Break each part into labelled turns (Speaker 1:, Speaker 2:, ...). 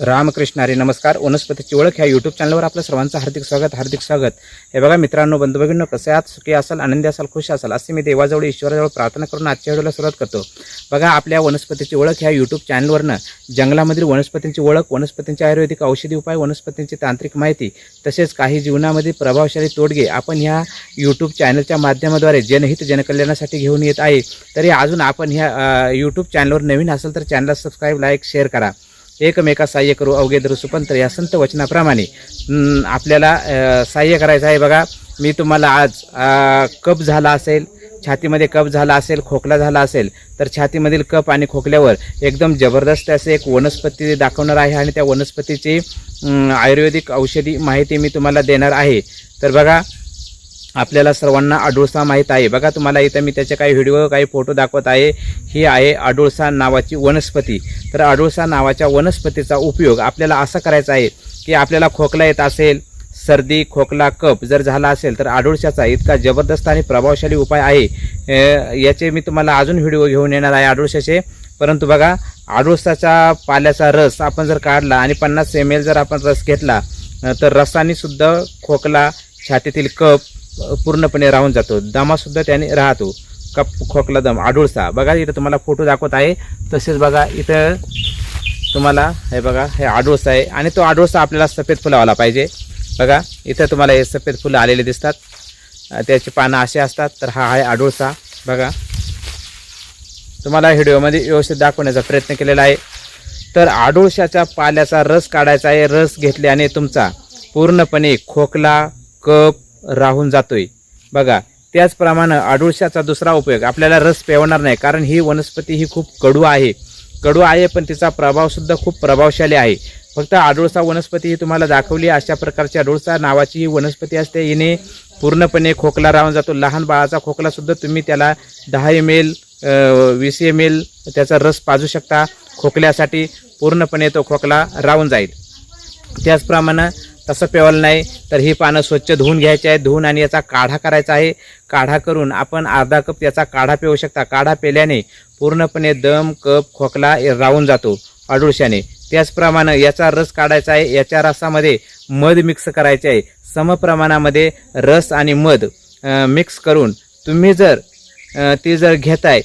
Speaker 1: रामकृष्णारे नमस्कार. वनस्पतीची ओळख ह्या यूट्यूब चॅनलवर आपलं सर्वांचं हार्दिक स्वागत हार्दिक स्वागत. हे बघा मित्रांनो बंधुभगिनो कसे आहात? सुखी असाल आनंदी असाल खुश असाल असे मी देवाजवळ ईश्वराजवळ प्रार्थना करून आजच्या व्हिडिओला सुरुवात करतो. बघा आपल्या वनस्पतीची ओळख ह्या यूट्यूब चॅनलवरनं जंगलामधील वनस्पतींची ओळख वनस्पतींचे आयुर्वेदिक औषधी उपाय वनस्पतींची तांत्रिक माहिती तसेच काही जीवनामध्ये प्रभावशाली तोडगे आपण ह्या यूट्यूब चॅनलच्या माध्यमाद्वारे जनहित जनकल्याणासाठी घेऊन येत आहे. तरी अजून आपण ह्या यूट्यूब चॅनलवर नवीन असेल तर चॅनलला सबस्क्राईब लाईक शेअर करा. एकमेका सहाय्य करू. अवघे धरू या संत वचनाप्रमाणे आपल्याला सहाय्य करायचं आहे बघा. मी तुम्हाला आज कप झाला असेल छातीमध्ये कप झाला असेल खोकला झाला असेल तर छातीमधील कप आणि खोकल्यावर एकदम जबरदस्त असे एक वनस्पती दाखवणार आहे आणि त्या वनस्पतीची आयुर्वेदिक औषधी माहिती मी तुम्हाला देणार आहे. तर बघा आपल्याला सर्वांना अडुळसा माहीत आहे. बघा तुम्हाला इथं मी त्याचे काही व्हिडिओ काही फोटो दाखवत आहे. ही आहे अडुळसा नावाची वनस्पती. तर अडुळसा नावाच्या वनस्पतीचा उपयोग आपल्याला असा करायचा आहे की आपल्याला खोकला येत असेल सर्दी खोकला कप जर झाला असेल तर आडुळशाचा इतका जबरदस्त आणि प्रभावशाली उपाय आहे. याचे मी तुम्हाला अजून व्हिडिओ घेऊन येणार आहे आडुळशाचे. परंतु बघा आडुळसाच्या पाल्याचा रस आपण जर काढला आणि पन्नास एम एल जर आपण रस घेतला तर रसाने सुद्धा खोकला छातीतील कप पूर्णपणे राहून जातो. दमासुद्धा त्याने राहतो. कप खोकला दम आडुळसा बघा इथं तुम्हाला फोटो दाखवत आहे. तसेच बघा इथं तुम्हाला हे बघा हे आडुळसा आहे. आणि तो आडुळसा आपल्याला सफेद फुलावाला पाहिजे. बघा इथं तुम्हाला हे सफेद फुलं आलेले दिसतात. त्याची पानं असे असतात तर हा आहे आडुळसा बघा. तुम्हाला व्हिडिओमध्ये व्यवस्थित दाखवण्याचा प्रयत्न केलेला आहे. तर आडुळशाच्या पाल्याचा रस काढायचा आहे. रस घेतल्याने तुमचा पूर्णपणे खोकला कप राहून जातोय. बघा त्याचप्रमाणे आडुळशाचा दुसरा उपयोग आपल्याला रस पेवणार नाही कारण ही वनस्पती ही खूप कडू आहे. कडू आहे पण तिचा प्रभावसुद्धा खूप प्रभावशाली आहे. फक्त आडुळसा वनस्पती ही तुम्हाला दाखवली अशा प्रकारची आडुळसा नावाची ही वनस्पती असते. हिने पूर्णपणे खोकला राहून जातो. लहान बाळाचा खोकलासुद्धा तुम्ही त्याला दहा एम एल वीस एम एल त्याचा रस पाजू शकता. खोकल्यासाठी पूर्णपणे तो खोकला राहून जाईल. त्याचप्रमाणे तसं पेवलं नाही तर ही पानं स्वच्छ धुवून घ्यायची आहे धुवून आणि याचा काढा करायचा आहे. काढा करून आपण अर्धा कप याचा काढा पिऊ शकता. काढा पेल्याने पूर्णपणे दम कप खोकला राहून जातो अडुळशाने. त्याचप्रमाणे याचा रस काढायचा आहे. याच्या रसामध्ये मध मिक्स करायचे आहे. समप्रमाणामध्ये रस आणि मध मिक्स करून तुम्ही जर ते जर घेताय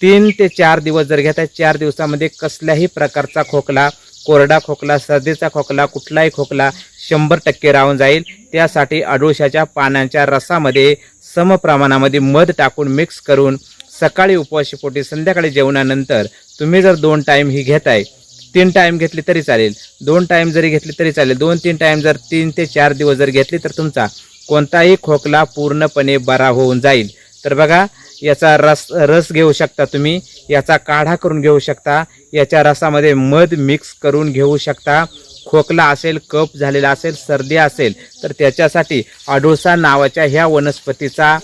Speaker 1: तीन ते चार दिवस जर घेताय चार दिवसामध्ये कसल्याही प्रकारचा खोकला कोरडा खोकला सर्दीचा खोकला कुठलाही खोकला शंभर टक्के राहून जाईल. त्यासाठी अडुळशाच्या पानांच्या रसामध्ये समप्रमाणामध्ये मध टाकून मिक्स करून सकाळी उपवाशीपोटी संध्याकाळी जेवणानंतर तुम्ही जर दोन टाईम ही घेताय तीन टाईम घेतली तरी चालेल. दोन टाईम जरी घेतली तरी चालेल. दोन तीन टाईम जर तीन ते चार दिवस जर घेतली तर तुमचा कोणताही खोकला पूर्णपणे बरा होऊन जाईल. तर बघा याचा रस रस घेऊ शकता तुम्ही. याचा काढा करून घेऊ शकता. याच्या रसामध्ये मध मिक्स करून घेऊ शकता. खोकला असेल कप झालेला असेल सर्दी असेल तर त्याच्यासाठी अडुळसा नावाच्या ह्या वनस्पतीचा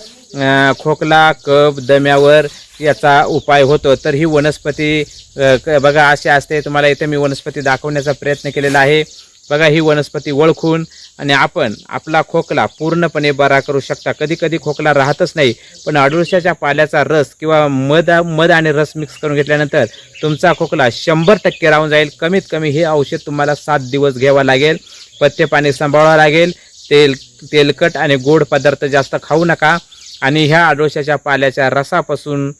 Speaker 1: खोकला कप दम्यावर याचा उपाय होतो. तर ही वनस्पती क- बघा अशी असते. तुम्हाला इथे मी वनस्पती दाखवण्याचा प्रयत्न केलेला आहे. बघा ही वनस्पती ओळखून आणि आपण आपला खोकला पूर्णपणे बरा करू शकता. कधी कधी खोकला राहतच नाही पण अडुळशाच्या पाल्याचा रस किंवा मध मध आणि रस मिक्स करून घेतल्यानंतर तुमचा खोकला शंभर टक्के राहून जाईल. कमीत कमी हे औषध तुम्हाला सात दिवस घ्यावं लागेल. पथ्य पाणी सांभाळावं लागेल. तेल तेलकट आणि गोड पदार्थ जास्त खाऊ नका आणि ह्या आडोशाच्या पाल्याच्या रसापासून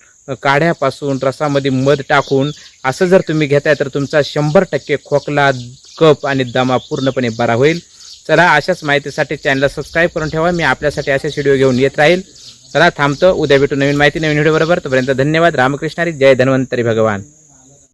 Speaker 1: काढ्यापासून रसामध्ये मध टाकून असं जर तुम्ही घेताय तर तुमचा शंभर टक्के खोकला कप आणि दमा पूर्णपणे बरा होईल. चला अशाच माहितीसाठी चॅनलला सबस्क्राईब करून ठेवा. मी आपल्यासाठी असेच व्हिडिओ घेऊन येत राहील. चला थांबतो. उद्या भेटू नवीन माहिती नवीन व्हिडिओ बरोबर. तोपर्यंत धन्यवाद. रामकृष्णारी जय धन्वंतरी भगवान.